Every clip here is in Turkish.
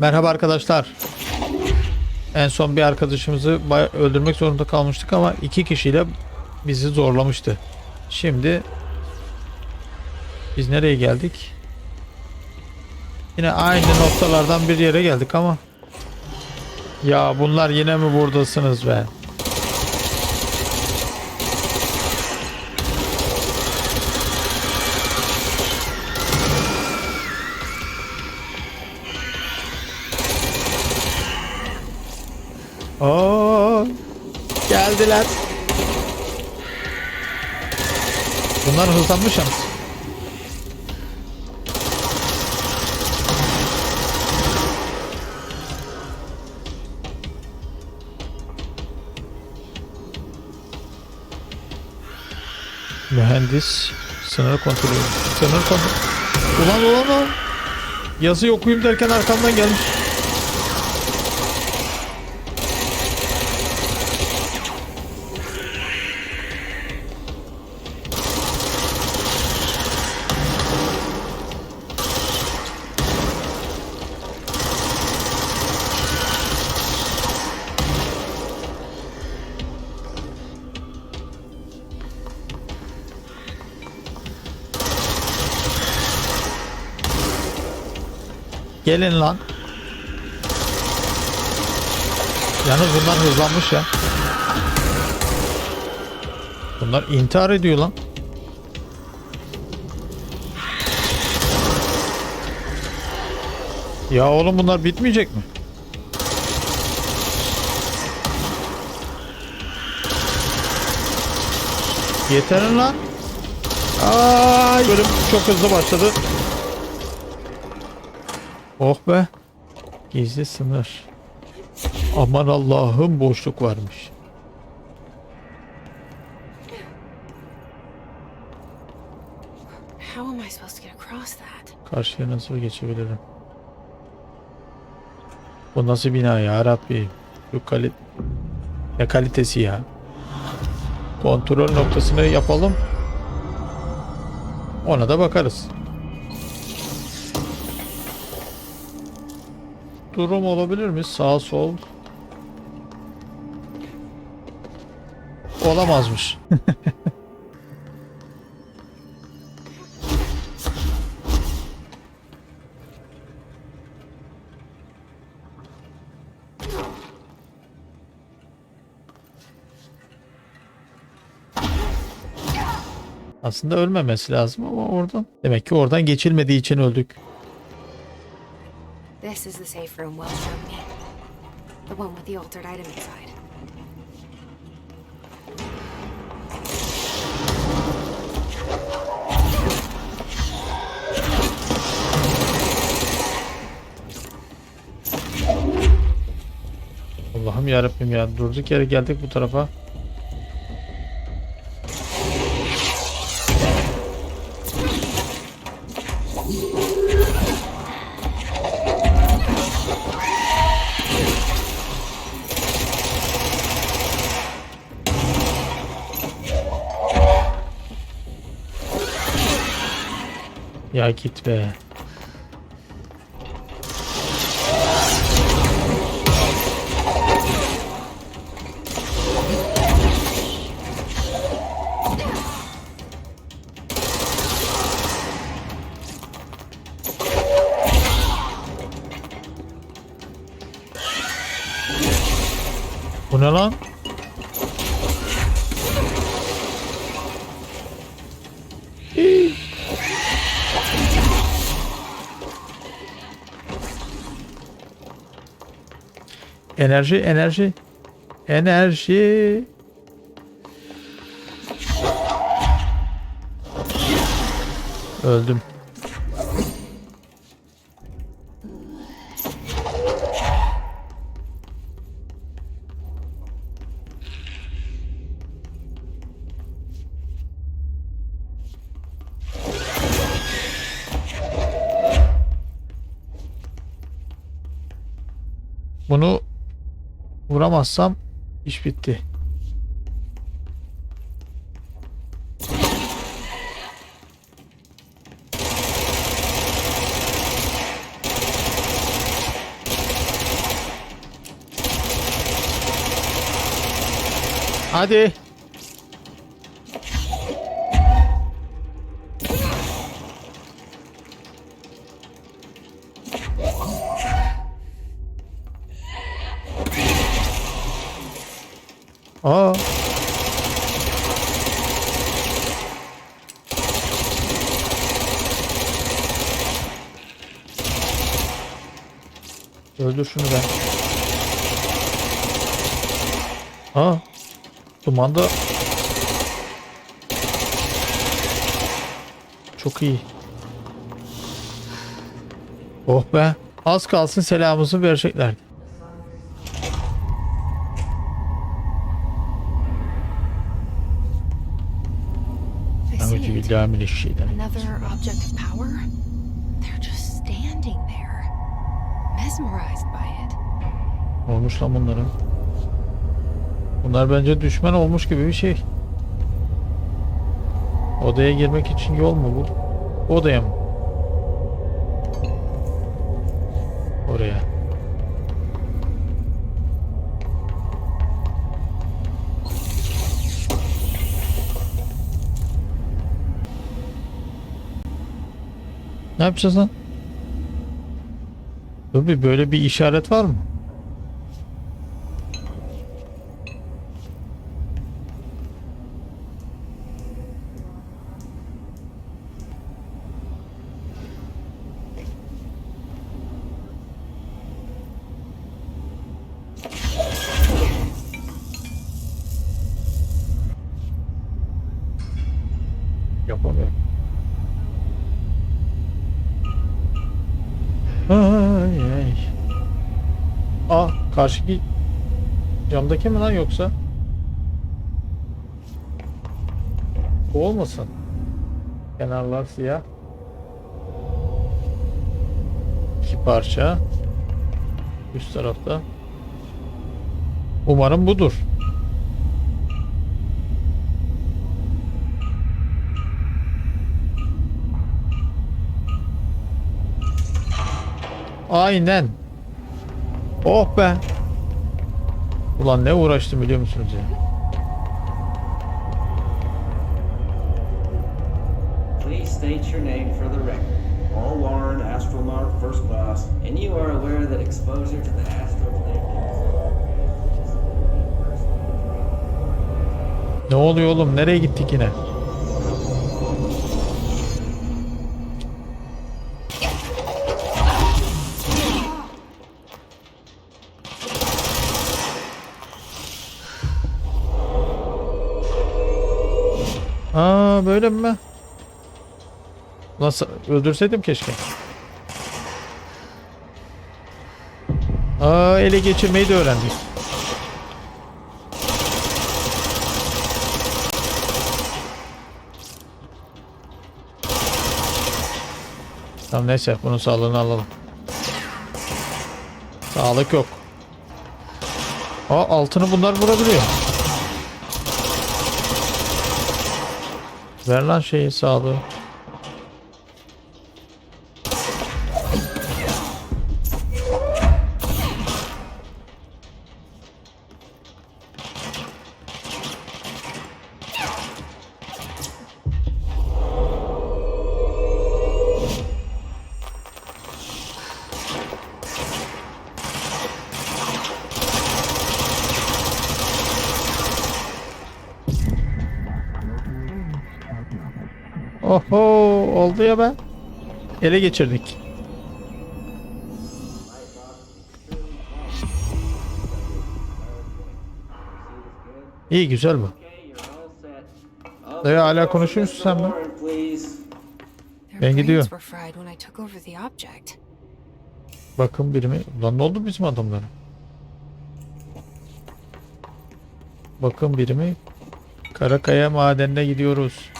Merhaba arkadaşlar. En son bir arkadaşımızı öldürmek zorunda kalmıştık ama iki kişiyle bizi zorlamıştı. Şimdi biz nereye geldik? Yine aynı noktalardan bir yere geldik ama ya bunlar yine mi buradasınız be? Oo, geldiler. Bunlar hızlanmış yalnız. Mühendis sınır kontrolü. Sınır kontrolü. Ulan ulan ulan. Yazıyı okuyayım derken arkamdan gelmiş. Gelin lan. Yalnız bunlar hızlanmış ya. Bunlar intihar ediyor lan. Ya oğlum bunlar bitmeyecek mi? Yeterin lan. Ay bölüm çok hızlı başladı. Oh be. Gizli sınır. Aman Allah'ım boşluk varmış. How am I supposed to get across that? Karşıya nasıl geçebilirim? Bu nasıl bina ya Rabbi? Bu kali... Ne kalitesi ya? Kontrol noktasını yapalım. Ona da bakarız. Durum olabilir mi? Sağ sol. Olamazmış. Aslında ölmemesi lazım ama oradan. Demek ki oradan geçilmediği için öldük. This is the safe room Wells showed me. The one with the altered item inside. Allah'ım yarabbim ya durduk yere geldik bu tarafa. Ya git be. Bu ne lan? Hii. Enerji, enerji. Enerji. Öldüm. Vuramazsam iş bitti. Hadi. Aa. Öldür şunu ben. Aa. Dumanda. Çok iyi. Oh be. Az kalsın selamımızı verecekler. İt. Euzubillahimineşşeytanirracim. Another object of power? They're just standing there, mesmerized by it. Olmuş lan bunların. Bunlar bence düşman olmuş gibi bir şey. Odaya girmek için yol mu bu? Odaya mı? Oraya. Ne yapacağız lan? Dur bir böyle bir işaret var mı? Yapamıyorum. Ay ay. Aa karşıki camdaki mi lan yoksa? Bu olmasın. Kenarlar siyah. İki parça. Üst tarafta. Umarım budur. Aynen. Oh be. Ulan ne uğraştım biliyor musunuz ya? Please state your name for the record. Paul Warren, astronaut, first class. And you are aware that exposure to the astral plane Ne oluyor oğlum? Nereye gittik yine? Aa böyle mi? Nasıl öldürseydim keşke. Aa ele geçirmeyi de öğrendik. Tamam neyse bunun sağlığını alalım. Sağlık yok. Aa altını bunlar vurabiliyor. Ver lan şeyi sağlığı. Oho oldu ya be. Ele geçirdik. İyi güzel bu. Dayı hala konuşuyor musun sen. Their Ben gidiyor. Bakın birimi. Lan ne oldu bizim adamlara? Bakın birimi. Karakaya madenine gidiyoruz.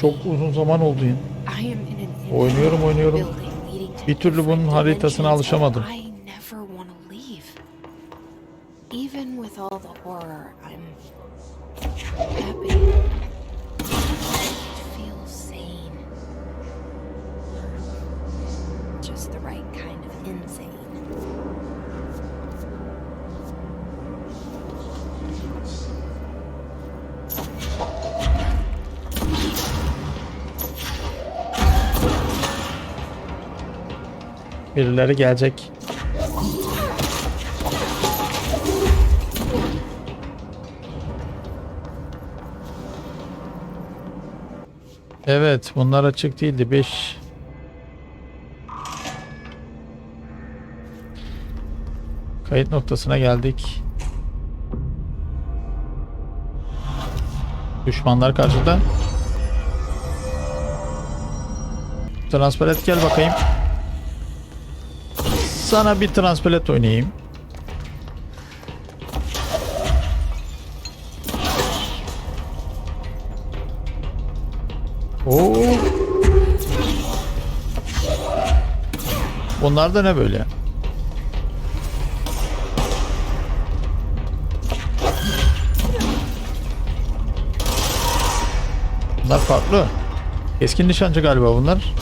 Çok uzun zaman oldu ya. Oynuyorum, oynuyorum. Bir türlü bunun haritasına alışamadım. Birileri gelecek. Evet bunlar açık değildi. 5 Kayıt noktasına geldik. Düşmanlar karşıda. Transparet gel bakayım. Sana bir transparet oynayayım. Oo. Bunlar da ne böyle? Bunlar farklı. Keskin nişancı galiba bunlar.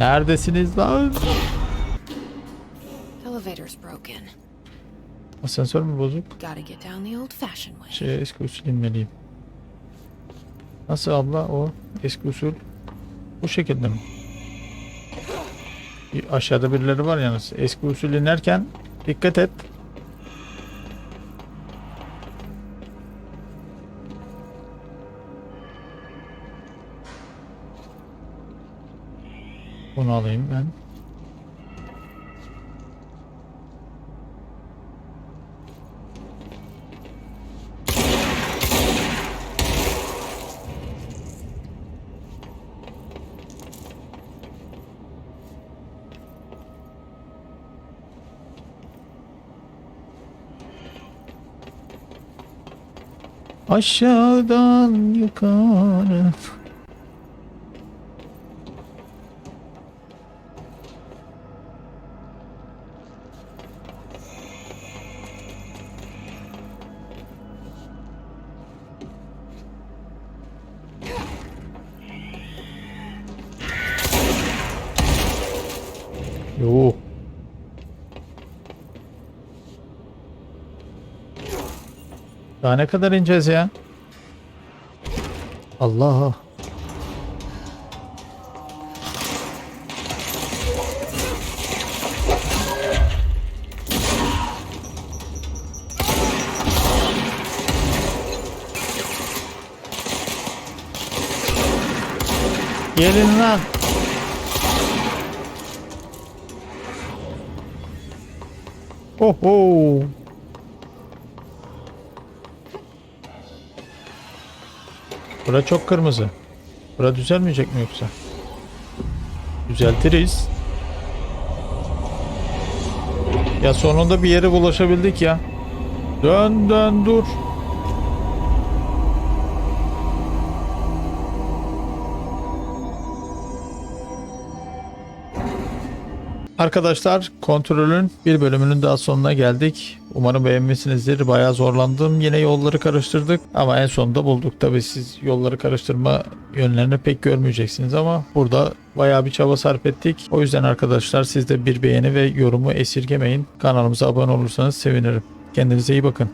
Neredesiniz lan? Elevator's broken. Asansör mü bozuk? Gotta get down the old fashioned way. Şey eski usul inmeliyim. Nasıl abla o eski usul? Bu şekilde mi? Bir aşağıda birileri var yalnız. Eski usul inerken dikkat et. Bunu alayım ben. Aşağıdan yukarı. Daha ne kadar ineceğiz ya? Allah. Gelin lan. Oho. Bura çok kırmızı. Bura düzelmeyecek mi yoksa? Düzeltiriz. Ya sonunda bir yere ulaşabildik ya. Dön dön dur. Arkadaşlar kontrolün bir bölümünün daha sonuna geldik. Umarım beğenmişsinizdir. Bayağı zorlandım. Yine yolları karıştırdık. Ama en sonunda bulduk. Tabi siz yolları karıştırma yönlerini pek görmeyeceksiniz ama burada bayağı bir çaba sarf ettik. O yüzden arkadaşlar siz de bir beğeni ve yorumu esirgemeyin. Kanalımıza abone olursanız sevinirim. Kendinize iyi bakın.